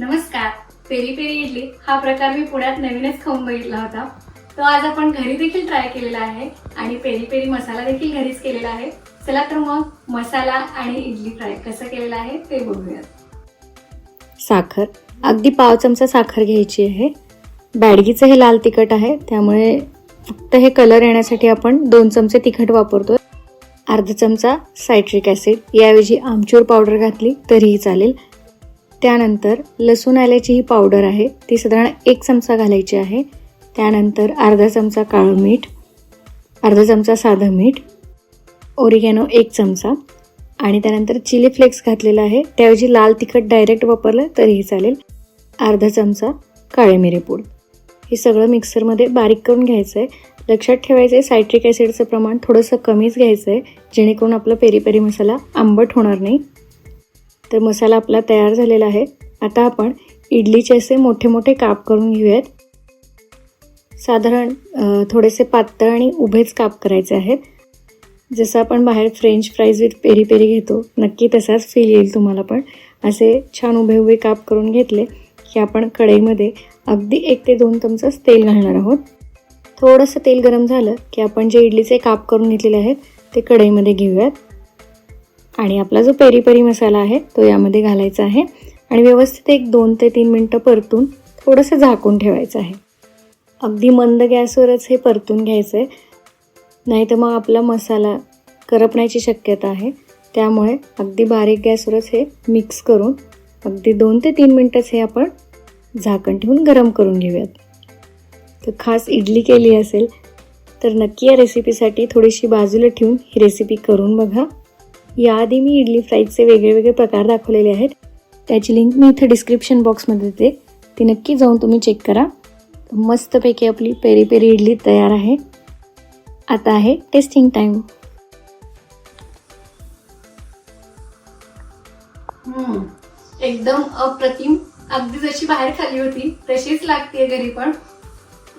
नमस्कार. Peri peri idli हा प्रकार मी पुण्यात नवीनच खाऊन बघितला होता. तो आज आपण घरी देखील ट्राय केलेला आहे आणि पेरी पेरी मसाला देखील घरीच केलेला आहे. चला तर मग मसाला आणि इडली फ्राय कसं केलेलं आहे ते बघूयात. साखर. अगदी पाव चमचा साखर घ्यायची आहे. बॅडगीचं हे लाल तिखट आहे त्यामुळे फक्त हे कलर येण्यासाठी आपण दोन चमचे तिखट वापरतो अर्धा चमचा सायट्रिक ॲसिड याऐवजी आमचूर पावडर घातली तरीही चालेल. त्यानंतर लसूण आल्याची ही पावडर आहे ती साधारण एक चमचा घालायची आहे. त्यानंतर अर्धा चमचा काळं मीठ अर्धा चमचा साधं मीठ ओरिगॅनो एक चमचा आणि त्यानंतर चिली फ्लेक्स घातलेला आहे. त्याऐवजी लाल तिखट डायरेक्ट वापरलं तरीही चालेल. अर्धा चमचा काळे मिरेपूड हे सगळं मिक्सरमध्ये बारीक करून घ्यायचं आहे लक्षात ठेवायचं आहे सायट्रिक ॲसिडचं प्रमाण थोडंसं कमीच घ्यायचं आहे जेणेकरून आपला पेरी पेरी मसाला आंबट होणार नाही. तर मसाला आपला तयार झालेला आहे. आता आपण इडलीचे असे मोठे मोठे काप करून घेऊयात. साधारण थोडेसे पातळ आणि उभेच काप करायचे आहेत. जसं आपण बाहेर French fries with peri peri घेतो नक्की तसाच फील येईल तुम्हाला पण. असे छान उभे उभे काप करून घेतले की आपण कढईमध्ये अगदी एक ते दोन चमचाच तेल घालणार आहोत. थोडंसं तेल गरम झालं की आपण जे इडलीचे काप करून घेतलेले आहेत ते कढईमध्ये घेऊयात. आणि आपला जो पेरी पेरी मसाला आहे तो यामध्ये घालायचा आहे. आणि व्यवस्थित एक दोन ते तीन मिनटं परतून थोडंसं झाकून ठेवायचं आहे. अगदी मंद गॅसवरच हे परतून घ्यायचं आहे नाही तर मग आपला मसाला करपण्याची शक्यता आहे. त्यामुळे अगदी बारीक गॅसवरच हे मिक्स करून अगदी दोन ते तीन मिनटंच हे आपण झाकण ठेवून गरम करून घेऊयात. तर खास इडली केली असेल तर नक्की या रेसिपीसाठी थोडीशी बाजूला ठेवून ही रेसिपी करून बघा. याआधी मी इडली फ्राईजचे वेगळे वेगळे प्रकार दाखवलेले आहेत. त्याची लिंक मी इथे डिस्क्रिप्शन बॉक्समध्ये देते. ती नक्की जाऊन तुम्ही चेक करा. मस्तपैकी आपली पेरी पेरी इडली तयार आहे. आता आहे टेस्टिंग टाइम. एकदम अप्रतिम. अगदी जशी बाहेर खाली होती तशीच लागते घरी पण.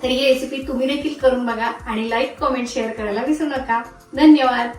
तर ही रेसिपी तुम्ही देखील करून बघा आणि लाईक कमेंट शेअर करायला विसरू नका. धन्यवाद.